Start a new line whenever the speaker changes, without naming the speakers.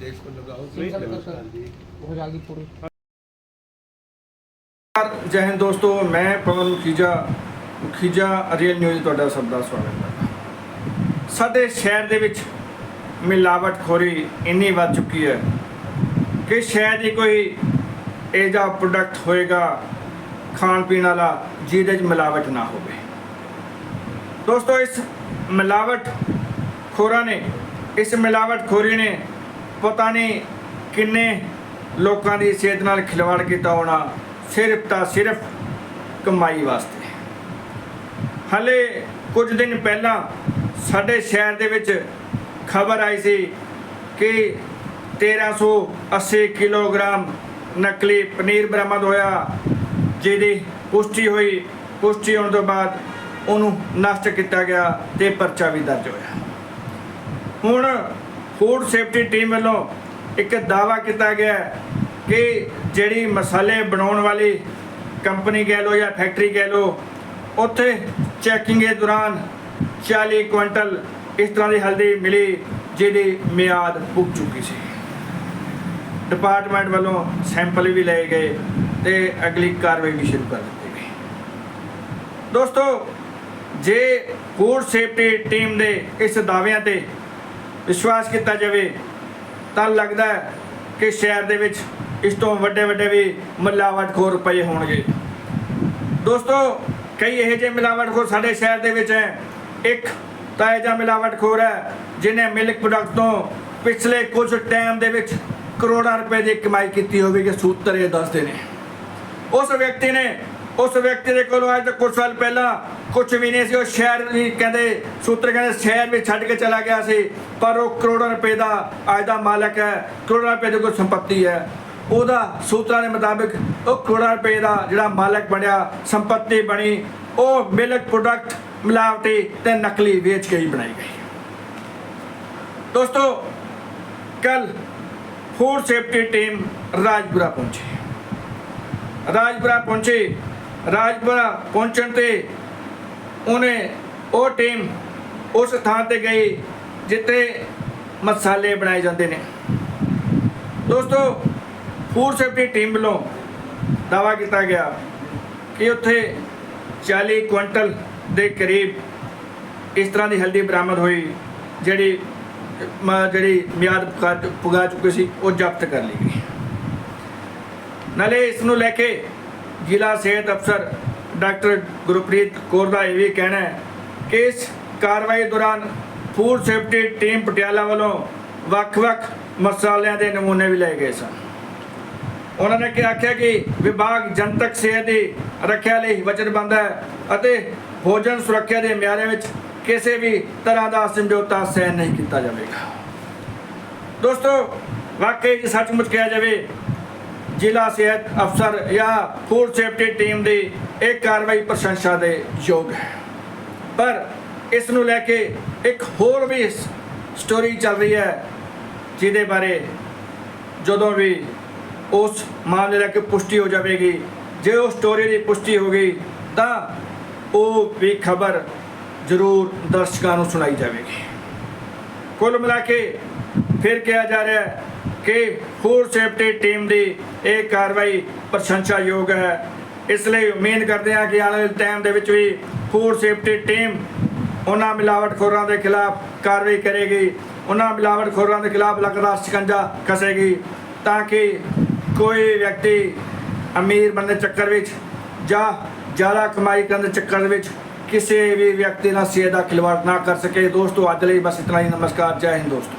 ਦੇਖੋ ਲਗਾਓ
ਹੋ ਜਾਗੀ ਪੂਰੀ
ਜੈ ਹਿੰਦ ਦੋਸਤੋ ਮੈਂ ਪਵਨ ਖੀਜਾ ਖੀਜਾ ਅਰੀਅਲ ਨਿਊਜ਼ ਤੁਹਾਡਾ ਸਭ ਦਾ ਸਵਾਗਤ ਹੈ। ਸਾਡੇ ਸ਼ਹਿਰ ਦੇ ਵਿੱਚ ਮਿਲਾਵਟਖੋਰੀ ਇੰਨੀ ਵੱਧ ਚੁੱਕੀ ਹੈ ਕਿ ਸ਼ਾਇਦ ਹੀ ਕੋਈ ਇਹ ਜਿਹਾ ਪ੍ਰੋਡਕਟ ਹੋਏਗਾ ਖਾਣ ਪੀਣ ਵਾਲਾ ਜਿਹਦੇ 'ਚ ਮਿਲਾਵਟ ਨਾ ਹੋਵੇ। ਦੋਸਤੋ, ਇਸ ਮਿਲਾਵਟ ਖੋਰਾਂ ਨੇ, ਇਸ ਮਿਲਾਵਟ ਖੋਰੀ ਨੇ ਪਤਾ ਨਹੀਂ ਕਿੰਨੇ ਲੋਕਾਂ ਦੀ ਸਿਹਤ ਨਾਲ ਖਿਲਵਾੜ ਕੀਤਾ ਹੋਣਾ ਸਿਰਫ ਤਾਂ ਸਿਰਫ ਕਮਾਈ ਵਾਸਤੇ। ਹਲੇ ਕੁਝ ਦਿਨ ਪਹਿਲਾਂ ਸਾਡੇ ਸ਼ਹਿਰ ਦੇ ਵਿੱਚ ਖਬਰ ਆਈ ਸੀ ਕਿ 1380 ਕਿਲੋਗ੍ਰਾਮ ਨਕਲੀ ਪਨੀਰ ਬਰਾਮਦ ਹੋਇਆ, ਜਿਹਦੀ ਪੁਸ਼ਟੀ ਹੋਈ, ਪੁਸ਼ਟੀ ਹੋਣ ਤੋਂ ਬਾਅਦ ਉਹਨੂੰ ਨਸ਼ਟ ਕੀਤਾ ਗਿਆ ਤੇ ਪਰਚਾ ਵੀ ਦਰਜ ਹੋਇਆ। ਹੁਣ ਫੂਡ ਸੇਫਟੀ ਟੀਮ ਵੱਲੋਂ ਇੱਕ ਦਾਵਾ ਕੀਤਾ ਗਿਆ ਕਿ ਜਿਹੜੀ ਮਸਾਲੇ ਬਣਾਉਣ ਵਾਲੀ ਕੰਪਨੀ ਕਹਿ ਲਓ ਜਾਂ ਫੈਕਟਰੀ ਕਹਿ ਲਓ, ਉੱਥੇ ਚੈਕਿੰਗ ਦੇ ਦੌਰਾਨ 40 ਕੁਇੰਟਲ ਇਸ ਤਰ੍ਹਾਂ ਦੀ ਹਲਦੀ ਮਿਲੀ ਜਿਹਦੀ ਮਿਆਦ ਪੁੱਗ ਚੁੱਕੀ ਸੀ ਡਿਪਾਰਟਮੈਂਟ ਵੱਲੋਂ ਸੈਂਪਲ ਵੀ ਲਏ ਗਏ ਤੇ ਅਗਲੀ ਕਾਰਵਾਈ ਵੀ ਸ਼ੁਰੂ ਕਰ ਦਿੱਤੀ ਗਈ ਦੋਸਤੋ ਜੇ ਫੂਡ ਸੇਫਟੀ ਟੀਮ ਦੇ ਇਸ ਦਾਅਵਿਆਂ ਤੇ ਵਿਸ਼ਵਾਸ ਕੀਤਾ ਜਾਵੇ ਤਾਂ ਲੱਗਦਾ ਹੈ ਕਿ ਸ਼ਹਿਰ ਦੇ ਵਿੱਚ ਇਸ ਤੋਂ ਵੱਡੇ ਵੱਡੇ ਵੀ ਮਿਲਾਵਟਖੋਰ ਪਏ ਹੋਣਗੇ ਦੋਸਤੋ ਕਈ ਇਹੋ ਜਿਹੇ ਮਿਲਾਵਟਖੋਰ ਸਾਡੇ ਸ਼ਹਿਰ ਦੇ ਵਿੱਚ ਹੈ ਇੱਕ ਤਾਂ ਜਿਹਾ ਮਿਲਾਵਟਖੋਰ ਹੈ ਜਿਹਨੇ ਮਿਲਕ ਪ੍ਰੋਡਕਟ ਤੋਂ ਪਿਛਲੇ ਕੁਝ ਟਾਈਮ ਦੇ ਵਿੱਚ ਕਰੋੜਾਂ ਰੁਪਏ ਦੀ ਕਮਾਈ ਕੀਤੀ ਹੋਵੇਗੀ ਸੂਤਰ ਇਹ ਦੱਸਦੇ ਨੇ। ਉਸ ਵਿਅਕਤੀ ਨੇ, ਉਸ ਵਿਅਕਤੀ ਦੇ ਕੋਲੋਂ ਅੱਜ ਤੋਂ ਕੁਝ ਸਾਲ ਪਹਿਲਾਂ ਕੁਝ ਵੀ ਨਹੀਂ ਸੀ, ਉਹ ਸ਼ਹਿਰ ਵੀ ਕਹਿੰਦੇ, ਸੂਤਰ ਕਹਿੰਦੇ ਸ਼ਹਿਰ ਵਿੱਚ ਛੱਡ ਕੇ ਚਲਾ ਗਿਆ ਸੀ, ਪਰ ਉਹ ਕਰੋੜਾਂ ਰੁਪਏ ਦਾ ਅੱਜ ਦਾ ਮਾਲਕ ਹੈ, ਕਰੋੜਾਂ ਰੁਪਏ ਦੀ ਕੋਈ ਸੰਪਤੀ ਹੈ। ਉਹਦਾ ਸੂਤਰਾਂ ਦੇ ਮੁਤਾਬਿਕ ਉਹ ਕਰੋੜਾਂ ਰੁਪਏ ਦਾ ਜਿਹੜਾ ਮਾਲਕ ਬਣਿਆ, ਸੰਪਤੀ ਬਣੀ, ਉਹ ਮਿਲਕ ਪ੍ਰੋਡਕਟ ਮਿਲਾਵਟੀ ਤੇ ਨਕਲੀ ਵੇਚ ਕੇ ਹੀ ਬਣਾਈ ਗਈ। ਦੋਸਤੋ, ਕੱਲ ਫੂਡ ਸੇਫਟੀ ਟੀਮ ਰਾਜਪੁਰਾ ਪਹੁੰਚੀ। ਰਾਜਪੁਰਾ ਪਹੁੰਚੇ, ਰਾਜਪੁਰਾ ਪਹੁੰਚਣ ਤੇ ਉਹਨੇ ਉਹ ਟੀਮ ਉਸ ਥਾਂ ਤੇ ਗਈ ਜਿੱਥੇ ਮਸਾਲੇ ਬਣਾਏ ਜਾਂਦੇ ਨੇ। ਦੋਸਤੋ ਫੂਡ ਸੇਫਟੀ ਟੀਮ ਵੱਲੋਂ ਦਾਵਾ ਕੀਤਾ ਗਿਆ ਕਿ ਉੱਥੇ 40 ਕੁਇੰਟਲ ਦੇ ਕਰੀਬ ਇਸ ਤਰ੍ਹਾਂ ਦੀ ਹਲਦੀ ਬਰਾਮਦ ਹੋਈ, ਜਿਹੜੀ ਮ- ਜਿਹੜੀ ਮਿਆਦ ਪੁਗਾ- ਪੁਗਾ ਚੁੱਕੀ ਸੀ, ਉਹ ਜ਼ਬਤ ਕਰ ਲਈ ਗਈ। ਨਾਲੇ ਇਸ ਨੂੰ ਲੈ ਕੇ ਜ਼ਿਲ੍ਹਾ ਸਿਹਤ ਅਫਸਰ ਡਾਕਟਰ ਗੁਰਪ੍ਰੀਤ ਕੌਰ ਦਾ ਇਹ ਵੀ ਕਹਿਣਾ ਹੈ ਕਿ ਇਸ ਕਾਰਵਾਈ ਦੌਰਾਨ ਫੂਡ ਸੇਫਟੀ ਟੀਮ ਪਟਿਆਲਾ ਵੱਲੋਂ ਵੱਖ-ਵੱਖ ਮਸਾਲਿਆਂ ਦੇ ਨਮੂਨੇ ਵੀ ਲਏ ਗਏ ਸਨ। ਉਹਨਾਂ ਨੇ ਕਿ ਆਖਿਆ ਕਿ ਵਿਭਾਗ ਜਨਤਕ ਸਿਹਤ ਦੀ ਰੱਖਿਆ ਲਈ ਵਚਨਬੱਧ ਹੈ ਅਤੇ ਭੋਜਨ ਸੁਰੱਖਿਆ ਦੇ ਮਿਆਰੇ ਵਿੱਚ ਕਿਸੇ ਵੀ ਤਰ੍ਹਾਂ ਦਾ ਸਮਝੌਤਾ ਸਹਿਨ ਨਹੀਂ ਕੀਤਾ ਜਾਵੇਗਾ। ਦੋਸਤੋ, ਵਾਕਈ ਸੱਚਮੁੱਚ ਕਿਹਾ ਜਾਵੇ, ਜ਼ਿਲ੍ਹਾ ਸਿਹਤ ਅਫਸਰ ਜਾਂ ਫੂਡ ਸੇਫਟੀ ਟੀਮ ਦੀ ਇਹ ਕਾਰਵਾਈ ਪ੍ਰਸ਼ੰਸਾ ਦੇ ਯੋਗ ਹੈ। ਪਰ ਇਸ ਨੂੰ ਲੈ ਕੇ ਇੱਕ ਹੋਰ ਵੀ ਸਟੋਰੀ ਚੱਲ ਰਹੀ ਹੈ, ਜਿਹਦੇ ਬਾਰੇ ਜਦੋਂ ਵੀ ਉਸ ਮਾਮਲੇ ਲੈ ਕੇ ਪੁਸ਼ਟੀ ਹੋ ਜਾਵੇਗੀ, ਜੇ ਉਹ ਸਟੋਰੀ ਦੀ ਪੁਸ਼ਟੀ ਹੋ ਗਈ, ਤਾਂ ਉਹ ਵੀ ਖਬਰ ਜ਼ਰੂਰ ਦਰਸ਼ਕਾਂ ਨੂੰ ਸੁਣਾਈ ਜਾਵੇਗੀ। ਕੁੱਲ ਮਿਲਾ ਕੇ ਫਿਰ ਕਿਹਾ ਜਾ ਰਿਹਾ ਹੈ ਕਿ ਫੂਡ ਸੇਫਟੀ ਟੀਮ ਦੀ ਇਹ ਕਾਰਵਾਈ ਪ੍ਰਸ਼ੰਸਾਯੋਗ ਹੈ। ਇਸ ਲਈ ਉਮੀਦ ਕਰਦੇ ਹਾਂ ਕਿ ਆਉਣ ਵਾਲੇ ਟਾਈਮ ਦੇ ਵਿੱਚ ਵੀ ਫੂਡ ਸੇਫਟੀ ਟੀਮ ਉਹਨਾਂ ਮਿਲਾਵਟਖੋਰਾਂ ਦੇ ਖਿਲਾਫ ਕਾਰਵਾਈ ਕਰੇਗੀ। ਉਹਨਾਂ ਮਿਲਾਵਟਖੋਰਾਂ ਦੇ ਖਿਲਾਫ ਲਗਾਤਾਰ ਸ਼ਿਕੰਜਾ ਕਸੇਗੀ ਤਾਂ ਕਿ ਕੋਈ ਵਿਅਕਤੀ ਅਮੀਰ ਬੰਦੇ ਚੱਕਰ ਵਿੱਚ ਜਾਂ ਜ਼ਿਆਦਾ ਕਮਾਈ ਕਰਨ ਦੇ ਚੱਕਰ ਦੇ ਵਿੱਚ ਕਿਸੇ ਵੀ ਵਿਅਕਤੀ ਨਾਲ ਸਿਹਤ ਦਾ ਖਿਲਵਾੜ ਨਾ ਕਰ ਸਕੇ। ਦੋਸਤੋ, ਅੱਜ ਲਈ ਬਸ ਇਤਨਾ ਹੀ। ਨਮਸਕਾਰ। ਜੈ ਹਿੰਦ ਦੋਸਤੋ।